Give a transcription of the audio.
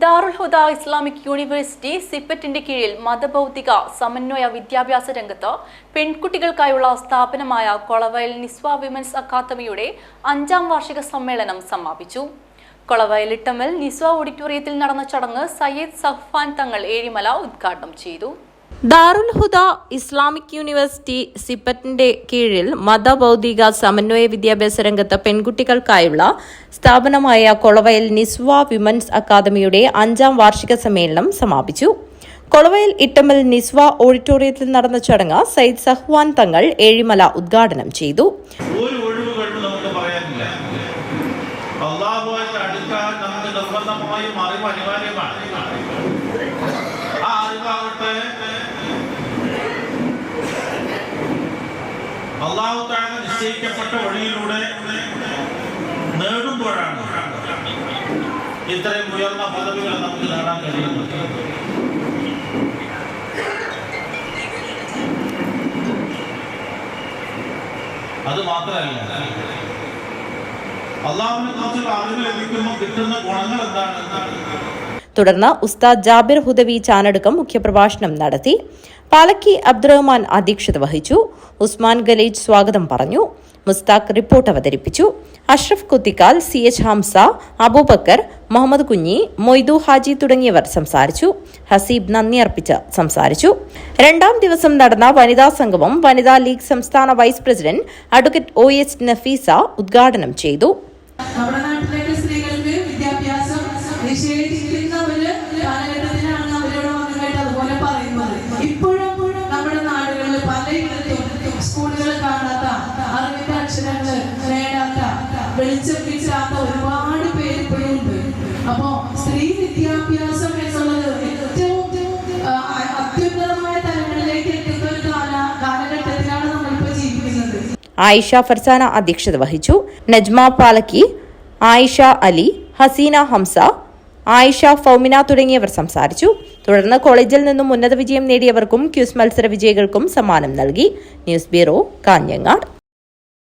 ദാറുൽ ഹുദ Islamic university സിപ്പറ്റിന്റെ കീഴിൽ മതഭൗതിക സമന്വയ വിദ്യാഭ്യാസ രംഗത്ത് പെൺകുട്ടികൾക്കായുള്ള സ്ഥാപനമായ കൊളവയൽ നിസ്വ വിമൻസ് അക്കാദമിയുടെ അഞ്ചാം വാർഷിക സമ്മേളനം സമാപിച്ചു. കൊളവയൽ ഇട്ടമൽ നിസ്വ ഓഡിറ്റോറിയത്തിൽ നടന്ന ചടങ്ങ് സയ്യിദ് സഹ്ഫാൻ തങ്ങൾ ഏഴിമല ഉദ്ഘാടനം ചെയ്തു. ദാറുൽ ഹുദ ഇസ്ലാമിക് യൂണിവേഴ്സിറ്റി സിപ്പറ്റിന്റെ കീഴിൽ മതഭൗതിക സമന്വയ വിദ്യാഭ്യാസ രംഗത്ത് പെൺകുട്ടികൾക്കായുള്ള സ്ഥാപനമായ കൊളവയൽ നിസ്വ വിമൻസ് അക്കാദമിയുടെ അഞ്ചാം വാർഷിക സമ്മേളനം സമാപിച്ചു. കൊളവയൽ ഇട്ടമൽ നിസ്വ ഓഡിറ്റോറിയത്തിൽ നടന്ന ചടങ്ങ് സയ്യിദ് സഹ്വാൻ തങ്ങൾ ഏഴിമല ഉദ്ഘാടനം ചെയ്തു. ഒഴിവുകളും നമുക്ക് പറയാനില്ല അള്ളാഹുവായിട്ട് അടുക്കാൻ നമുക്ക് നിർബന്ധമായും അറിവ് അനിവാര്യമാണ് ആ അറിവാകട്ടെ അള്ളാഹു താഴെ നിശ്ചയിക്കപ്പെട്ട വഴിയിലൂടെ നേടുമ്പോഴാണ് ഇത്രയും ഉയർന്ന പദവികൾ നമുക്ക് നേടാൻ കഴിയുന്നത്. അത് മാത്രമല്ല അള്ളാഹുവിനെ കുറിച്ചുള്ള അറിവ് ലഭിക്കുമ്പോൾ കിട്ടുന്ന ഗുണങ്ങൾ എന്താണ്? തുടർന്ന് ഉസ്താദ് ജാബിർ ഹുദവി ചാനടുക്കം മുഖ്യപ്രഭാഷണം നടത്തി. പാലക്കി അബ്ദുറഹ്മാൻ അധ്യക്ഷത വഹിച്ചു. ഉസ്മാൻ ഗലേജ് സ്വാഗതം പറഞ്ഞു. മുസ്താഖ് റിപ്പോർട്ട് അവതരിപ്പിച്ചു. അഷ്റഫ് കുത്തിക്കാൽ സി എച്ച് ഹംസ അബൂബക്കർ മുഹമ്മദ് കുഞ്ഞി മൊയ്തു ഹാജി തുടങ്ങിയവർ സംസാരിച്ചു. ഹസീബ് നന്ദി അർപ്പിച്ച് സംസാരിച്ചു. രണ്ടാം ദിവസം നടന്ന വനിതാ സംഗമം വനിതാ ലീഗ് സംസ്ഥാന vice president advocate O S Nafeesa ഉദ്ഘാടനം ചെയ്തു. നമ്മുടെ നാട്ടിലേക്ക് സ്ത്രീകൾക്ക് വിദ്യാഭ്യാസം കാലഘട്ടത്തിലാണ് അവരോട് വന്നതായിട്ട് അതുപോലെ പറയുന്നത്. ഇപ്പോഴും നമ്മുടെ നാടുകളിൽ പലയിടത്തും സ്കൂളുകൾ കാണാത്ത അറിവിന്റെ അക്ഷരങ്ങൾ നേടാത്ത വെളിച്ചം ഒരുപാട് പേര് ഇപ്പോഴും ഉണ്ട്. അപ്പോ സ്ത്രീ വിദ്യാഭ്യാസം എന്നുള്ളത് ഏറ്റവും അത്യുന്നതമായ തലങ്ങളിലേക്ക് എത്തുന്ന ഒരു കാല കാലഘട്ടത്തിലാണ് നമ്മളിപ്പോൾ ജീവിക്കുന്നത്. ആയിഷ ഫർസാന അധ്യക്ഷത വഹിച്ചു. നജ്മ പാലക്കി ആയിഷ അലി ഹസീന ഹംസ ആയിഷ ഫൗമിന തുടങ്ങിയവർ സംസാരിച്ചു. തുടർന്ന് കോളേജിൽ നിന്നും ഉന്നത വിജയം നേടിയവർക്കും ക്യൂസ് മത്സര വിജയികൾക്കും സമ്മാനം നൽകി. News bureau Kanhangad.